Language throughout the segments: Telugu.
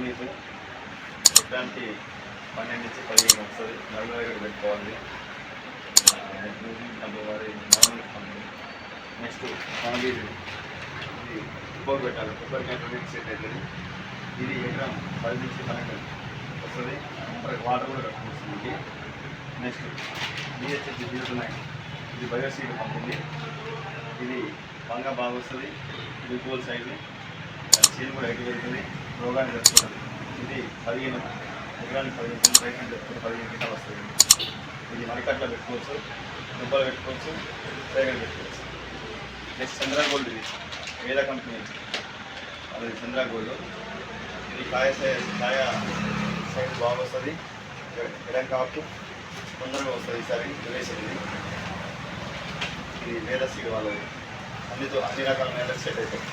నవనీత్ ఎకరానికి పన్నెండు నుంచి పదిహేను వస్తుంది. నలుగురు దగ్గర పెట్టుకోవాలి. కంపెనీ నవనీత్ నెక్స్ట్ ఫ్యామిలీ ఇది కుప్పర్ పెట్టాలి. కుప్పర్ కంటే సెట్ అవుతుంది ఇది ఎకరం పది నుంచి పన్నెండు వస్తుంది. మనకి వాటర్ కూడా కట్టుకొస్తుంది నెక్స్ట్ నెక్స్ట్ బిహెచ్ఎస్ ఉన్నాయి ఇది బయోసీడ్ పంపింది ఇది బాగా బాగా వస్తుంది. ఇది గోల్ సైజు చీల్ కూడా ఎటు పెరుగుతుంది రోగాన్ని తెచ్చుకుంటుంది ఇది పదిహేను ఎకరానికి పదిహేను రైతు తెచ్చుకుంటే పదిహేను గంటలు వస్తుంది. ఇది మరికట్లో పెట్టుకోవచ్చు దుబ్బలు పెట్టుకోవచ్చు రేగలు పెట్టుకోవచ్చు. నెక్స్ట్ చంద్ర గోల్డ్ ఇది. వేద కంపెనీ అది చంద్ర గోల్డ్. ఇది కాయ కాయ సైజ్ బాగా వస్తుంది ఎడం కాపు తొందరగా వస్తుంది ఈసారి వేసింది ఇది. వేద సీడ్ వాళ్ళది. అన్నితో అన్ని రకాల మేద సెట్ అవుతాయి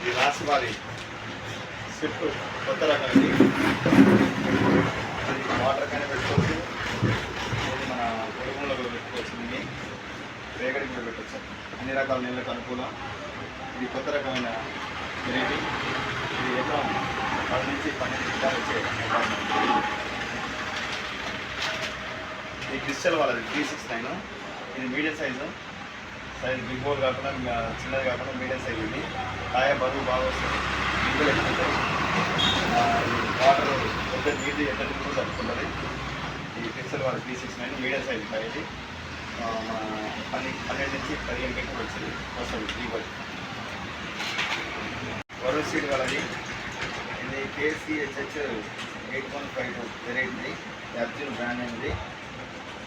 ఇది రాసి వారి స్విఫ్ట్ కొత్త రకం ఇది. వాటర్ కానీ పెట్టుకోవచ్చు. మన పొరుగులో కూడా పెట్టుకోవచ్చు దీన్ని రేగడికి కూడా పెట్టచ్చు. అన్ని రకాల నీళ్ళకు అనుకూలం. ఇది కొత్త రకమైన వెరైటీ ఇది ఎకరం పది నుంచి పన్నెండు గిట్టాలు వచ్చే ఈ క్రిస్టల్ వాళ్ళది త్రీ సిక్స్ నైన్. ఇది medium size. Size big bowl కాకుండా చిన్నది కాకుండా మీడియం సైజ్ ఉంది. కాయ బరువు బాగా వస్తుంది. గింజలు ఎక్కువ వాటర్ పెద్ద నీటి ఎంత కూడా తట్టుకుంటుంది ఈ పిక్సెల్ వాళ్ళ three six nine medium size కాయ ఇది ఆ, పన్నెండు నుంచి పదిహేను గంటలు వచ్చింది. వస్తుంది దిగుబడి వరుణ్ సీడ్ వాళ్ళది ఇది KCHH eight one five two variety Arjun brand అనేది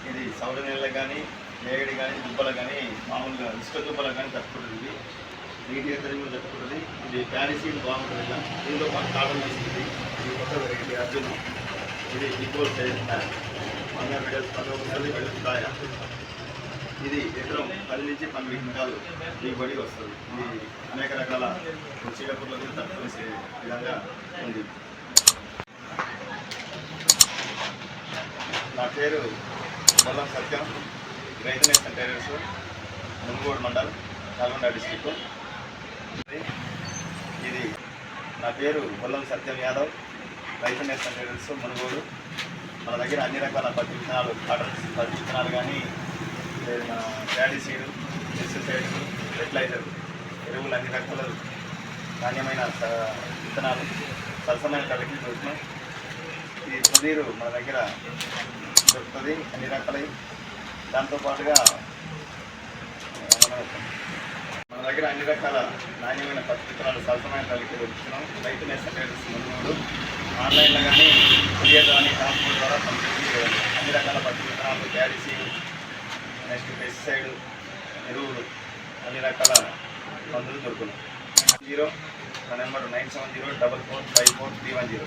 ఇది సౌర నెలలు కానీ వేగడి కానీ దుబ్బలకు కానీ మామూలుగా ఇసుక దుబ్బలకు కానీ తట్టుకుంటుంది నీటి ఎత్తడి తట్టుకుంటుంది ఇది ప్యాడీ బాగుంటుంది ఇలా దీంతో పాటు కాటన్ వేసింది. ఇది కొత్త వెరైటీ అర్జున్. ఇది ఈక్వల్ సైజ్ పంగా మెడల్స్ పంగా ఉంటుంది ఇది ఎకరం పది నుంచి పన్నెండు క్వింటాలు దిగుబడి వస్తుంది. ఇది అనేక రకాల చీడపుర్లకు తట్టుకునే విధంగా ఉంది. నా పేరు బొల్లం సత్యం. రైతు nation tailors Munugode mandal Nalgonda district. ఇది నా పేరు బొల్లం సత్యం యాదవ్. రైతు నేషన్ టైలర్స్ మునుగోడు. మన దగ్గర అన్ని రకాల పత్తి విత్తనాలు కాటన్స్ పత్తి విత్తనాలు కానీ లేదు మన ప్యాడీ సీడు పెస్టిసైడ్స్ ఫెర్టిలైజర్ ఎరువులు అన్ని రకాల నాణ్యమైన విత్తనాలు సరసమైన ధరకి దొరుకుతున్నాయి. ఈ సుధీరు మన దగ్గర దొరుకుతుంది అన్ని రకాలవి దాంతోపాటుగా మన మన దగ్గర అన్ని రకాల నాణ్యమైన పత్తి విత్తనాలు సరసమైన ధరకి దొరుకుతున్నాం రైతు నేషన్ ట్రేడర్స్ ముందు ఆన్లైన్లో కానీ కొరియర్ కానీ ట్రాన్స్పోర్ట్ ద్వారా పంపిణీ అన్ని రకాల పత్తి విత్తనాలు ప్యాడీ నెక్స్ట్ పెస్టిసైడ్ ఎరువులు అన్ని రకాల మందులు దొరుకును జీరో నా number nine seven zero double four five four three one zero.